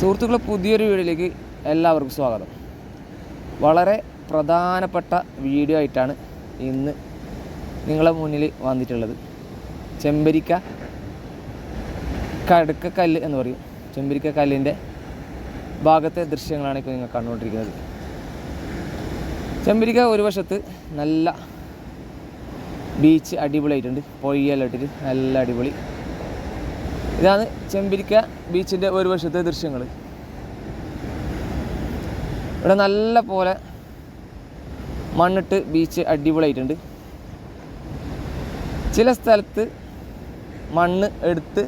സുഹൃത്തുക്കളെ പുതിയൊരു വീഡിയോയിലേക്ക് എല്ലാവർക്കും സ്വാഗതം. വളരെ പ്രധാനപ്പെട്ട വീഡിയോ ആയിട്ടാണ് ഇന്ന് നിങ്ങളെ മുന്നിൽ വന്നിട്ടുള്ളത്. ചെമ്പരിക്ക കടുക്കക്കല്ല് എന്ന് പറയും. ചെമ്പരിക്ക കല്ലിന്റെ ഭാഗത്തെ ദൃശ്യങ്ങളാണ് ഇപ്പോൾ നിങ്ങൾ കണ്ടുകൊണ്ടിരിക്കുന്നത്. ചെമ്പരിക്ക ഒരു വശത്ത് നല്ല ബീച്ച് അടിപൊളിയായിട്ടുണ്ട്. പൊയ്യെല്ലാം ഇട്ടിട്ട് നല്ല അടിപൊളി ഇതാണ് ചെമ്പിരിക്ക ബീച്ചിന്റെ ഒരു വശത്തെ ദൃശ്യങ്ങൾ ഇവിടെ നല്ല പോലെ മണ്ണിട്ട് ബീച്ച് അടിപൊളിയായിട്ടുണ്ട്. ചില സ്ഥലത്ത് മണ്ണ് എടുത്ത്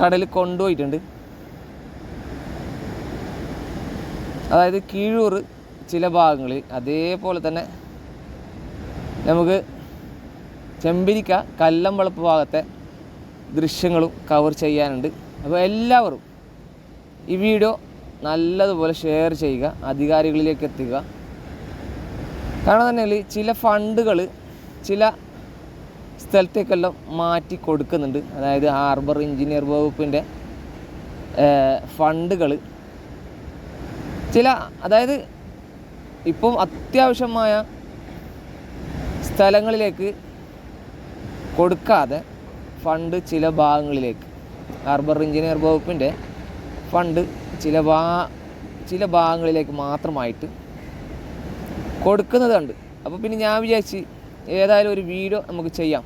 കടലിൽ കൊണ്ടുപോയിട്ടുണ്ട്. അതായത് കീഴൂർ ചില ഭാഗങ്ങളിൽ അതേപോലെ തന്നെ നമുക്ക് ചെമ്പിരിക്ക കല്ലമ്പളപ്പ് ഭാഗത്തെ ദൃശ്യങ്ങളും കവർ ചെയ്യാനുണ്ട്. അപ്പോൾ എല്ലാവരും ഈ വീഡിയോ നല്ലതുപോലെ ഷെയർ ചെയ്യുക അധികാരികളിലേക്ക് എത്തുക. കാരണം തന്നെ ചില ഫണ്ടുകൾ ചില സ്ഥലത്തേക്കെല്ലാം മാറ്റി കൊടുക്കുന്നുണ്ട്. അതായത് ഹാർബർ എഞ്ചിനീയർ വകുപ്പിന്റെ ഫണ്ടുകൾ ചില അതായത് ഇപ്പം അത്യാവശ്യമായ സ്ഥലങ്ങളിലേക്ക് കൊടുക്കാതെ ഫണ്ട് ചില ഭാഗങ്ങളിലേക്ക്. ഹാർബർ എഞ്ചിനീയർ വകുപ്പിന്റെ ഫണ്ട് ചില ഭാ ചില ഭാഗങ്ങളിലേക്ക് മാത്രമായിട്ട് കൊടുക്കുന്നത് കണ്ട്. അപ്പോൾ പിന്നെ ഞാൻ വിചാരിച്ച് ഏതായാലും ഒരു വീഡിയോ നമുക്ക് ചെയ്യാം.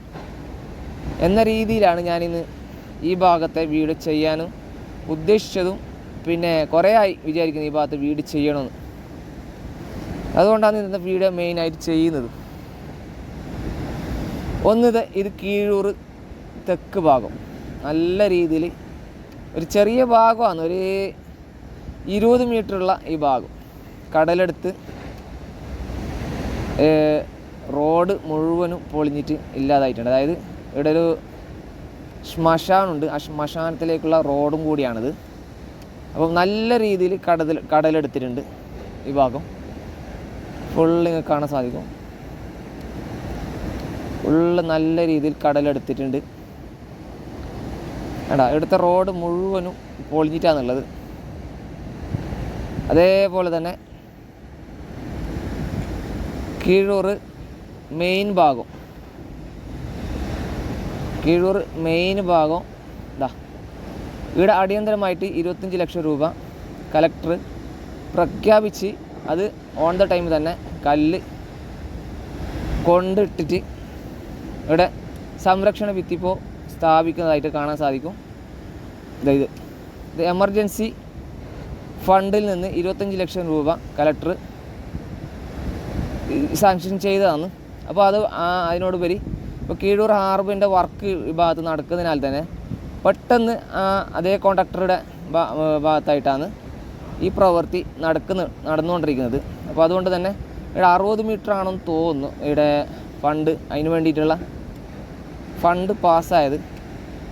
എന്ന രീതിയിലാണ് ഞാനിന്ന് ഈ ഭാഗത്തെ വീഡിയോ ചെയ്യാനും ഉദ്ദേശിച്ചതും പിന്നെ കുറേ ആയി ഈ ഭാഗത്ത് വീഡിയോ ചെയ്യണമെന്ന് അതുകൊണ്ടാണ് ഇന്നത്തെ വീഡിയോ മെയിനായിട്ട് ചെയ്യുന്നത്. ഒന്നിത് ഇത് കീഴൂർ തെക്ക് ഭാഗം നല്ല രീതിയിൽ ഒരു ചെറിയ ഭാഗമാണ് ഒരു ഇരുപത് മീറ്ററുള്ള ഈ ഭാഗം. കടലെടുത്ത് റോഡ് മുഴുവനും പൊളിഞ്ഞിട്ട് ഇല്ലാതായിട്ടുണ്ട്. അതായത് ഇവിടെ ഒരു ശ്മശാനുണ്ട് ആ ശ്മശാനത്തിലേക്കുള്ള റോഡും കൂടിയാണിത്. അപ്പം നല്ല രീതിയിൽ കടൽ കടലെടുത്തിട്ടുണ്ട് ഈ ഭാഗം. ഫുള്ള് കാണാൻ സാധിക്കും. ഫുള്ള് നല്ല രീതിയിൽ കടലെടുത്തിട്ടുണ്ട്. എടാ ഇവിടുത്തെ റോഡ് മുഴുവനും പൊളിഞ്ഞിട്ടാണുള്ളത് അതേപോലെ തന്നെ കീഴൂർ മെയിൻ ഭാഗം. കീഴൂർ മെയിൻ ഭാഗം ഇതാ ഇവിടെ അടിയന്തരമായിട്ട് ഇരുപത്തഞ്ച് ലക്ഷം രൂപ കലക്ടർ പ്രഖ്യാപിച്ച് അത് ഓൺ ദ ടൈം തന്നെ കല്ല് കൊണ്ടിട്ടിട്ട് ഇവിടെ സംരക്ഷണ ഭിത്തിപ്പോൾ സ്ഥാപിക്കുന്നതായിട്ട് കാണാൻ സാധിക്കും. അതായത് ഇത് എമർജൻസി ഫണ്ടിൽ നിന്ന് ഇരുപത്തഞ്ച് ലക്ഷം രൂപ കലക്ടർ സാങ്ഷൻ ചെയ്തതാണ്. അപ്പോൾ അത് അതിനോട് അതിനോടുപരി ഇപ്പോൾ കീഴൂർ ഹാർബറിന്റെ വർക്ക് ഭാഗത്ത് നടക്കുന്നതിനാൽ തന്നെ പെട്ടെന്ന് അതേ കോൺട്രാക്ടറുടെ ഭാഗത്തായിട്ടാണ് ഈ പ്രവൃത്തി നടക്കുന്ന നടന്നുകൊണ്ടിരിക്കുന്നത്. അപ്പോൾ അതുകൊണ്ട് തന്നെ ഇവിടെ അറുപത് മീറ്റർ ആണെന്ന് തോന്നുന്നു. ഇവിടെ ഫണ്ട് അതിന് വേണ്ടിയിട്ടുള്ള ഫണ്ട് പാസ്സായത്.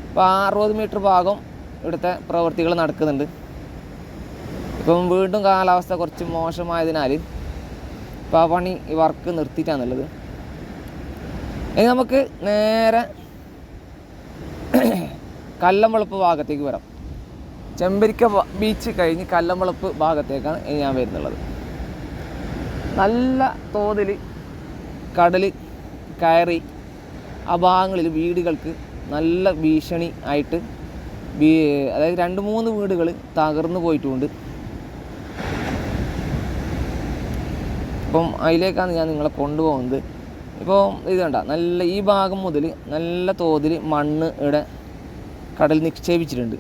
അപ്പോൾ ആ അറുപത് മീറ്റർ ഭാഗം ഇവിടുത്തെ പ്രവൃത്തികൾ നടക്കുന്നുണ്ട്. ഇപ്പം വീണ്ടും കാലാവസ്ഥ കുറച്ച് മോശമായതിനാൽ ഇപ്പോൾ ആ പണി ഈ വർക്ക് നിർത്തിയിട്ടാണുള്ളത്. ഇനി നമുക്ക് നേരെ കല്ലമ്പളപ്പ് ഭാഗത്തേക്ക് വരാം. ചെമ്പരിക്ക ബീച്ച് കഴിഞ്ഞ് കല്ലമ്പളപ്പ് ഭാഗത്തേക്കാണ് ഇനി ഞാൻ വരുന്നുള്ളത്. നല്ല തോതിൽ കടൽ കയറി ആ ഭാഗങ്ങളിൽ വീടുകൾക്ക് നല്ല ഭീഷണി ആയിട്ട് അതായത് രണ്ട് മൂന്ന് വീടുകൾ തകർന്നു പോയിട്ടുണ്ട്. അപ്പം അതിലേക്കാണ് ഞാൻ നിങ്ങളെ കൊണ്ടുപോകുന്നത്. ഇപ്പോൾ ഇത് കണ്ട നല്ല ഈ ഭാഗം മുതൽ നല്ല തോതിൽ മണ്ണ് ഇവിടെ കടൽ നിക്ഷേപിച്ചിട്ടുണ്ട്.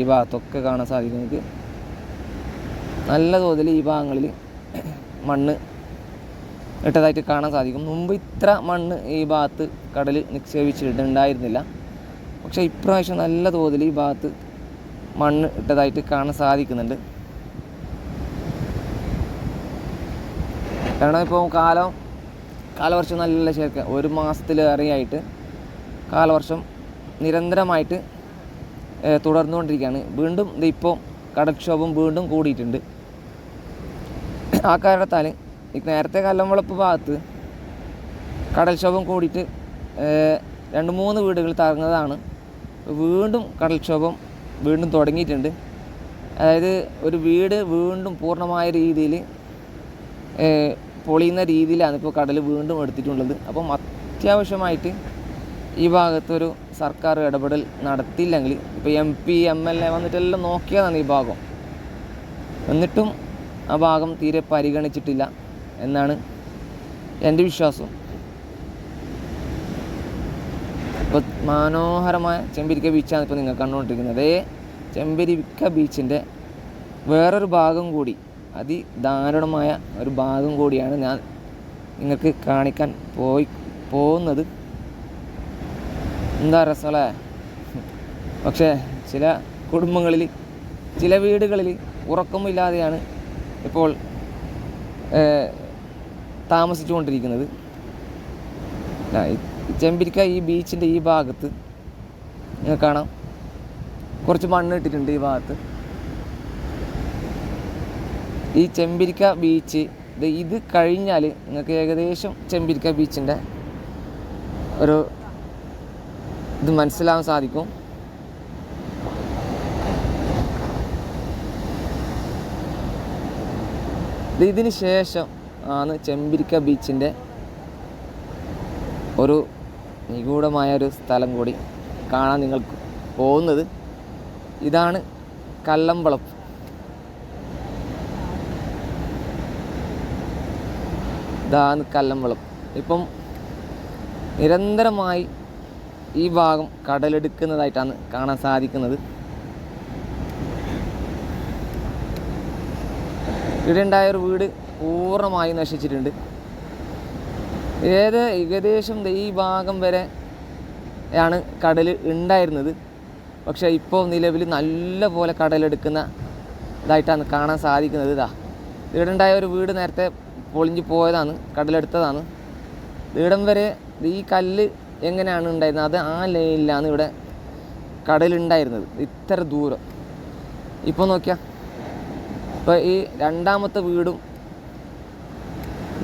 ഈ ഭാഗത്തൊക്കെ കാണാൻ സാധിക്കും നിങ്ങൾക്ക്. നല്ല തോതിൽ ഈ ഭാഗങ്ങളിൽ മണ്ണ് ഇട്ടതായിട്ട് കാണാൻ സാധിക്കും. മുമ്പ് ഇത്ര മണ്ണ് ഈ ഭാഗത്ത് കടൽ നിക്ഷേപിച്ചിട്ടുണ്ടായിരുന്നില്ല. പക്ഷേ ഇപ്രാവശ്യം നല്ല തോതിൽ ഈ ഭാഗത്ത് മണ്ണ് ഇട്ടതായിട്ട് കാണാൻ സാധിക്കുന്നുണ്ട്. കാരണം ഇപ്പോൾ കാലം കാലവർഷം നല്ല ശരിക്കും ഒരു മാസത്തിലേറെയായിട്ട് കാലവർഷം നിരന്തരമായിട്ട് തുടർന്നുകൊണ്ടിരിക്കുകയാണ്. വീണ്ടും ഇതിപ്പോൾ കടൽക്ഷോഭം വീണ്ടും കൂടിയിട്ടുണ്ട്. ആ കാരണത്താൽ നേരത്തെ കല്ലമ്പളപ്പ് ഭാഗത്ത് കടൽക്ഷോഭം കൂടിയിട്ട് രണ്ട് മൂന്ന് വീടുകൾ തകർന്നതാണ്. വീണ്ടും കടൽക്ഷോഭം വീണ്ടും തുടങ്ങിയിട്ടുണ്ട്. അതായത് ഒരു വീട് വീണ്ടും പൂർണമായ രീതിയിൽ പൊളിയുന്ന രീതിയിലാണ് ഇപ്പോൾ കടൽ വീണ്ടും എടുത്തിട്ടുള്ളത്. അപ്പം അത്യാവശ്യമായിട്ട് ഈ ഭാഗത്തൊരു സർക്കാർ ഇടപെടൽ നടത്തിയില്ലെങ്കിൽ ഇപ്പോൾ M P M L A വന്നിട്ടെല്ലാം നോക്കിയതാണ് ഈ ഭാഗം. എന്നിട്ടും ആ ഭാഗം തീരെ പരിഗണിച്ചിട്ടില്ല. എന്നാണ് എന്റെ വിശ്വാസം. ഇപ്പോൾ മനോഹരമായ ചെമ്പരിക്ക ബീച്ചാണ് ഇപ്പോൾ നിങ്ങൾ കണ്ടുകൊണ്ടിരിക്കുന്നത്. അതേ ചെമ്പരിക്ക ബീച്ചിന്റെ വേറൊരു ഭാഗം കൂടി അതിദാരുണമായ ഒരു ഭാഗം കൂടിയാണ് ഞാൻ നിങ്ങൾക്ക് കാണിക്കാൻ പോയി പോകുന്നത്. എന്താ രസമല്ലേ? പക്ഷേ ചില കുടുംബങ്ങളിൽ ചില വീടുകളിൽ ഉറക്കമില്ലാതെയാണ് ഇപ്പോൾ താമസിച്ചുകൊണ്ടിരിക്കുന്നത്. ചെമ്പിരിക്ക ഈ ബീച്ചിന്റെ ഈ ഭാഗത്ത് നിങ്ങൾക്ക് കാണാം. കുറച്ച് മണ്ണ് ഇട്ടിട്ടുണ്ട് ഈ ഭാഗത്ത്. ഈ ചെമ്പിരിക്ക ബീച്ച് ഇത് കഴിഞ്ഞാൽ നിങ്ങൾക്ക് ഏകദേശം ചെമ്പിരിക്ക ബീച്ചിന്റെ ഒരു ഇത് മനസ്സിലാവാൻ സാധിക്കും. ഇത് ഇതിന് ശേഷം ആണ് ചെമ്പിരിക്ക ബീച്ചിന്റെ ഒരു നിഗൂഢമായ ഒരു സ്ഥലം കൂടി കാണാൻ നിങ്ങൾ പോകുന്നത്. ഇതാണ് കല്ലമ്പളം. ഇതാണ് കല്ലമ്പളം. ഇപ്പം നിരന്തരമായി ഈ ഭാഗം കടലെടുക്കുന്നതായിട്ടാണ് കാണാൻ സാധിക്കുന്നത്. ഇവിടെ ഉണ്ടായ ഒരു വീട് പൂർണമായി നശിച്ചിട്ടുണ്ട്. ഏത് ഏകദേശം ഈ ഭാഗം വരെ ആണ് കടൽ ഉണ്ടായിരുന്നത്. പക്ഷേ ഇപ്പോൾ നിലവിൽ നല്ല പോലെ കടലെടുക്കുന്ന ഇതായിട്ടാണ് കാണാൻ സാധിക്കുന്നത് ഇതാ ഇവിടെ ഒരു വീട് നേരത്തെ പൊളിഞ്ഞു പോയതാണ് കടലെടുത്തതാണ്. ഇവിടം വരെ ഈ കല്ല് എങ്ങനെയാണ് ഉണ്ടായിരുന്നത്? അത് ആ ലൈനിലാണ് ഇവിടെ കടലുണ്ടായിരുന്നത്. ഇത്ര ദൂരം. ഇപ്പോൾ നോക്കിയാൽ ഇപ്പോൾ ഈ രണ്ടാമത്തെ വീടും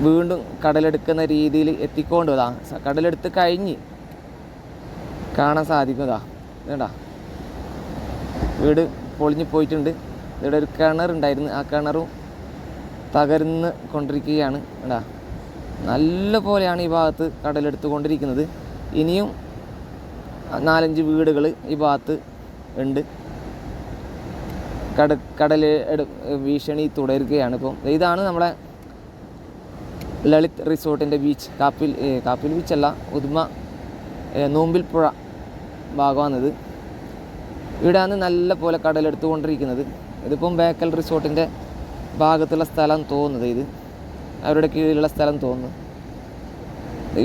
വീണ്ടും കടലെടുക്കുന്ന രീതിയിൽ എത്തിക്കൊണ്ടുതാ കടലെടുത്ത് കഴിഞ്ഞ് കാണാൻ സാധിക്കുന്നതാ. ഇതാ വീട് പൊളിഞ്ഞു പോയിട്ടുണ്ട്. ഇവിടെ ഒരു കിണറുണ്ടായിരുന്നു ആ കിണറും തകർന്ന് കൊണ്ടിരിക്കുകയാണ്. ഇടാ നല്ല പോലെയാണ് ഈ ഭാഗത്ത് കടലെടുത്ത് കൊണ്ടിരിക്കുന്നത്. ഇനിയും നാലഞ്ച് വീടുകൾ ഈ ഭാഗത്ത് ഉണ്ട്. കട കടൽ ഭീഷണി തുടരുകയാണ്. ഇപ്പം ഇതാണ് നമ്മളെ ലളിത് റിസോർട്ടിന്റെ ബീച്ച് കാപ്പിൽ കാപ്പിൽ ബീച്ചല്ല ഉദുമ നോമ്പിൽ നോമ്പിൽപ്പുഴ ഭാഗമാണിത്. ഇവിടെയാണ് നല്ല പോലെ കടലെടുത്തുകൊണ്ടിരിക്കുന്നത്. ഇതിപ്പം ബേക്കൽ റിസോർട്ടിന്റെ ഭാഗത്തുള്ള സ്ഥലം തോന്നുന്നത് ഇത്. അവരുടെ കീഴിലുള്ള സ്ഥലം തോന്നുന്നു.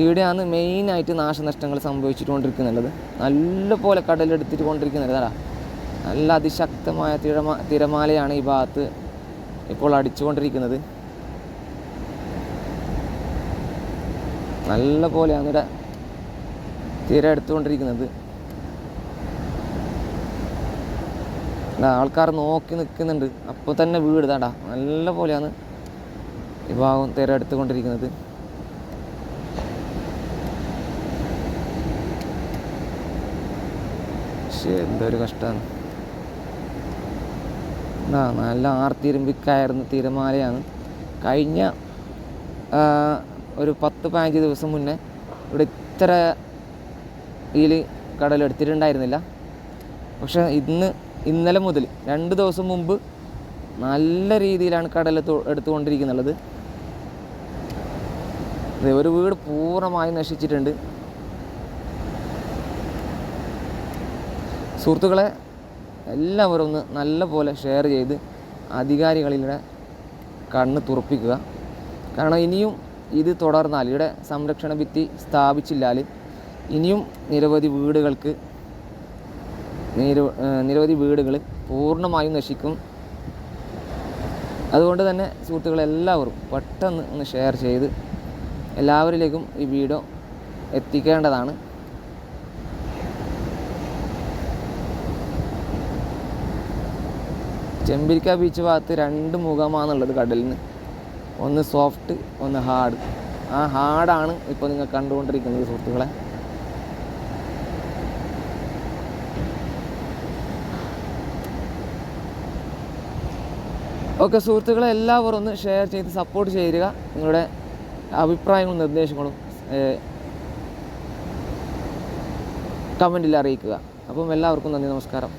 ഇവിടെയാണ് മെയിനായിട്ട് നാശനഷ്ടങ്ങൾ സംഭവിച്ചിട്ടുകൊണ്ടിരിക്കുന്നുള്ളത് നല്ല പോലെ കടലെടുത്തിട്ട് കൊണ്ടിരിക്കുന്നത് അതാ നല്ല അതിശക്തമായ തിരമാ തിരമാലയാണ് ഈ ഭാഗത്ത് ഇപ്പോൾ അടിച്ചുകൊണ്ടിരിക്കുന്നത്. നല്ല പോലെയാണ് ഇവിടെ തീരെ എടുത്തുകൊണ്ടിരിക്കുന്നത്. ആൾക്കാർ നോക്കി നിൽക്കുന്നുണ്ട്. അപ്പോൾ തന്നെ വീട് താടാ നല്ല പോലെയാണ് ഈ ഭാഗം തിര എടുത്തുകൊണ്ടിരിക്കുന്നത്. പക്ഷേ എന്തൊരു കഷ്ടമാണ്. നല്ല ആർത്തിരുമ്പി തിരമാലയാണ്. കഴിഞ്ഞ ഒരു പത്ത് പതിനഞ്ച് ദിവസം മുന്നേ ഇവിടെ ഇത്ര ഇതിൽ കടലെടുത്തിട്ടുണ്ടായിരുന്നില്ല പക്ഷേ ഇന്ന് ഇന്നലെ മുതൽ രണ്ട് ദിവസം മുമ്പ് നല്ല രീതിയിലാണ് കടൽ എടുത്തുകൊണ്ടിരിക്കുന്നുള്ളത്. ഒരു വീട് പൂർണമായി നശിച്ചിട്ടുണ്ട്. സുഹൃത്തുക്കളെ എല്ലാവരും ഒന്ന് നല്ല പോലെ ഷെയർ ചെയ്ത് അധികാരികളിലൂടെ കണ്ണ് തുറപ്പിക്കുക. കാരണം ഇനിയും ഇത് തുടർന്നാൽ ഇവിടെ സംരക്ഷണ ഭിത്തി സ്ഥാപിച്ചില്ലാൽ ഇനിയും നിരവധി വീടുകൾക്ക് നിരവധി വീടുകൾ പൂർണമായും നശിക്കും. അതുകൊണ്ട് തന്നെ സുഹൃത്തുക്കളെല്ലാവരും പെട്ടെന്ന് ഒന്ന് ഷെയർ ചെയ്ത് എല്ലാവരിലേക്കും ഈ വീഡിയോ എത്തിക്കേണ്ടതാണ്. ചെമ്പിരിക്ക ബീച്ച് ഭാഗത്ത് രണ്ട് മുഖമാണുള്ളത് കടലിന്. ഒന്ന് സോഫ്റ്റ് ഒന്ന് ഹാർഡ് ആ ഹാർഡാണ് ഇപ്പോൾ നിങ്ങൾ കണ്ടുകൊണ്ടിരിക്കുന്നത് സുഹൃത്തുക്കളെ. ഓക്കെ സുഹൃത്തുക്കളെ എല്ലാവരും ഒന്ന് ഷെയർ ചെയ്ത് സപ്പോർട്ട് ചെയ്യുക നിങ്ങളുടെ അഭിപ്രായങ്ങളും നിർദ്ദേശങ്ങളും കമന്റിൽ അറിയിക്കുക. അപ്പം എല്ലാവർക്കും നന്ദി നമസ്കാരം.